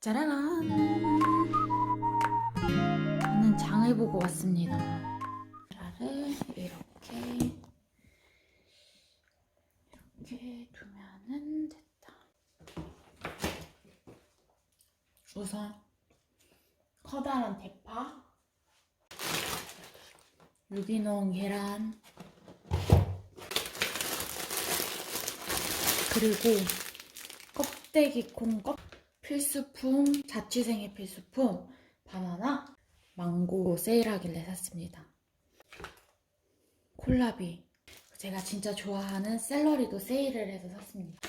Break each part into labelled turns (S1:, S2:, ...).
S1: 짜라란. 저는 장을 보고 왔습니다. 라를 이렇게 이렇게 두면은 됐다. 우선 커다란 대파, 유기농 계란, 그리고 껍데기 콩 껍 필수품 자취생의 필수품 바나나 망고 세일하길래 샀습니다. 콜라비. 제가 진짜 좋아하는 샐러리도 세일을 해서 샀습니다.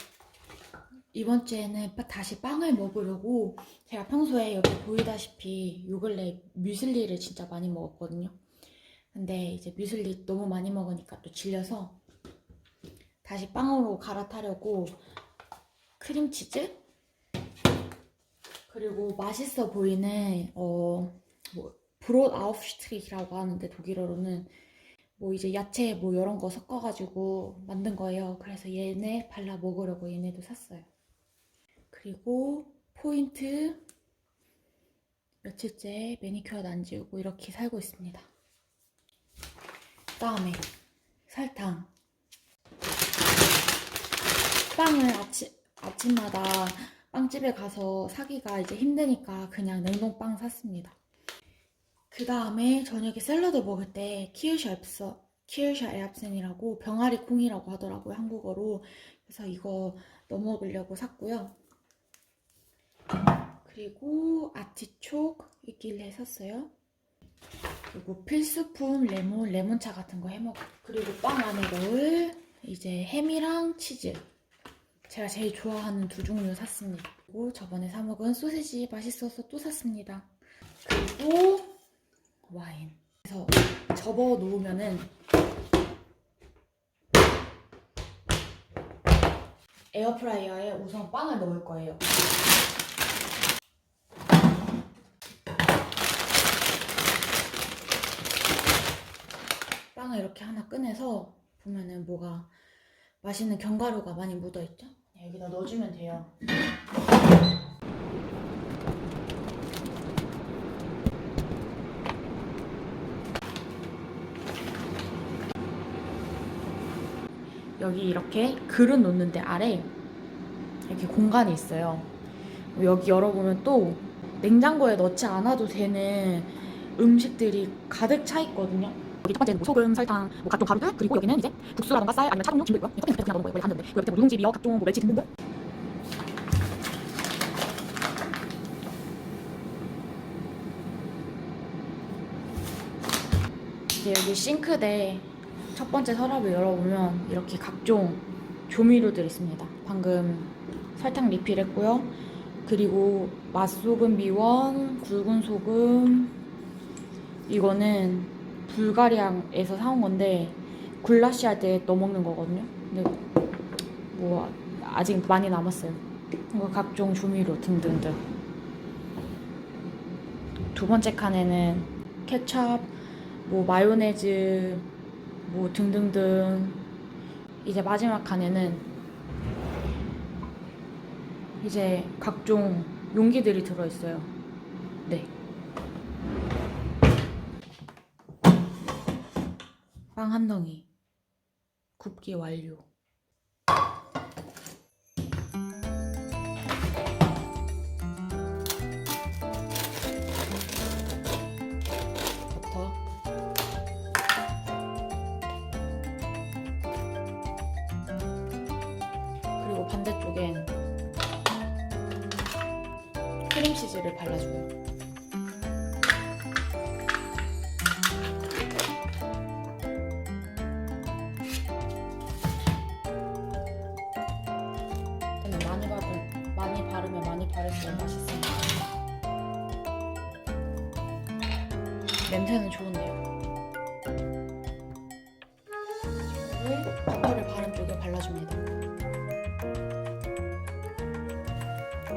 S1: 이번 주에는 빠- 다시 빵을 먹으려고 제가 평소에 여기 보이다시피 요 근래 뮤슬리를 진짜 많이 먹었거든요. 근데 이제 뮤슬리 너무 많이 먹으니까 또 질려서 다시 빵으로 갈아타려고 크림치즈 그리고 맛있어 보이는 어, 뭐 브롯 아웃슈트릭이라고 하는데 독일어로는 뭐 이제 야채 뭐 이런 거 섞어가지고 만든 거예요. 그래서 얘네 발라 먹으려고 얘네도 샀어요. 그리고 포인트 며칠째 매니큐어도 안 지우고 이렇게 살고 있습니다. 그다음에 설탕 빵을 아침, 아침마다 빵집에 가서 사기가 이제 힘드니까 그냥 냉동빵 샀습니다. 그 다음에 저녁에 샐러드 먹을 때 키르샤 앱서, 키르샤 에압센이라고 병아리 콩이라고 하더라고요, 한국어로. 그래서 이거 넣어 먹으려고 샀고요. 그리고 아티촉 있길래 샀어요. 그리고 필수품 레몬, 레몬차 같은 거 해먹고. 그리고 빵 안에 넣을 이제 햄이랑 치즈. 제가 제일 좋아하는 두 종류 샀습니다. 그리고 저번에 사 먹은 소시지 맛있어서 또 샀습니다. 그리고 와인. 그래서 접어 놓으면은 에어프라이어에 우선 빵을 넣을 거예요. 빵을 이렇게 하나 꺼내서 보면은 뭐가 맛있는 견과류가 많이 묻어있죠? 네, 여기다 넣어주면 돼요. 여기 이렇게 그릇 놓는데 아래 이렇게 공간이 있어요. 여기 열어보면 또 냉장고에 넣지 않아도 되는 음식들이 가득 차 있거든요. 여기 첫 번째는 뭐 소금, 설탕, 뭐 각종 가루들 그리고 여기는 이제 국수라던가 쌀 아니면 차종류 짐도 있고요. 커피 그냥 넣는 거예요. 가는데 여기 밑에 뭐 미역, 각종 뭐 멸치. 이제 여기 싱크대 첫 번째 서랍을 열어보면 이렇게 각종 조미료들 있습니다. 방금 설탕 리필했고요. 그리고 맛소금 미원, 굵은 소금, 이거는 불가리아에서 사온 건데 굴라시 할 때 넣어먹는 거거든요. 근데 뭐 아직 많이 남았어요. 각종 조미료 등등등. 두 번째 칸에는 케찹, 뭐 마요네즈, 뭐 등등등. 이제 마지막 칸에는 이제 각종 용기들이 들어있어요. 네. 빵 한 덩이. 굽기 완료. 버터. 그리고 반대쪽엔 크림치즈를 발라줘요 바를수록 맛있습니다. 냄새는 좋은데요. 버터를 바른 쪽에 발라줍니다.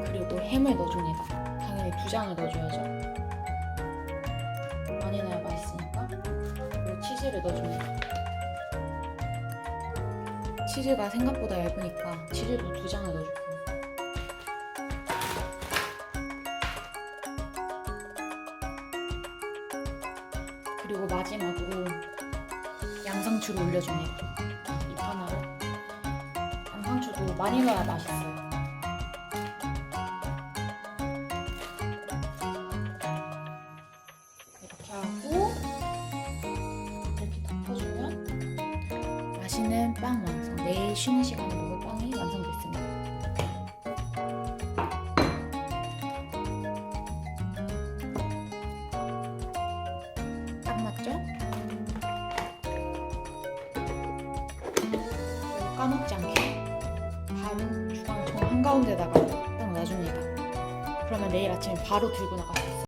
S1: 그리고 햄을 넣어줍니다. 당연히 두 장을 넣어줘야죠. 넣어야 맛있으니까. 그리고 치즈를 넣어줍니다. 치즈가 생각보다 얇으니까 치즈도 두 장을 넣어줄게요. 그리고 마지막으로 양상추를 올려줍니다. 이 판으로. 양상추도 많이 넣어야 맛있어요. 이렇게 하고 이렇게 덮어주면 맛있는 빵 완성. 내일 쉬는 시간에 먹을 빵이 완성됐습니다. 까먹지 않게 바로 주방통 한가운데다가 딱 놔줍니다. 그러면 내일 아침에 바로 들고 나갈 수 있어요.